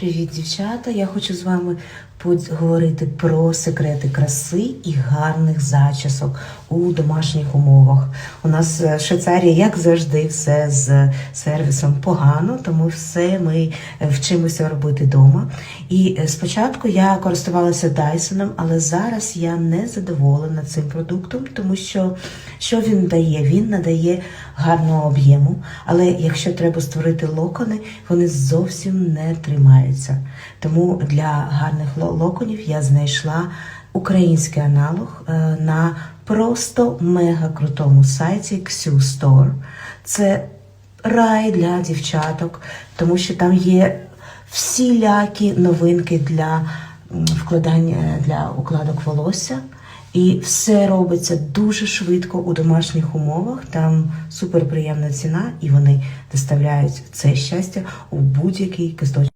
Привіт, дівчата! Я хочу з вами поговорити про секрети краси і гарних зачісок у домашніх умовах. У нас е, в Швейцарії, як завжди, все з сервісом погано, тому все ми е, вчимося робити вдома. І е, спочатку я користувалася Дайсоном, але зараз я не задоволена цим продуктом, тому що що він дає? Він надає гарного об'єму, але якщо треба створити локони, вони зовсім не тримаються. Тому для гарних локонів я знайшла український аналог е, на просто мега крутому сайті Xu Store. Це рай для дівчаток, тому що там є всілякі новинки для вкладання для укладок волосся. І все робиться дуже швидко у домашніх умовах. Там суперприємна ціна, і вони доставляють це щастя у будь-який кисточок.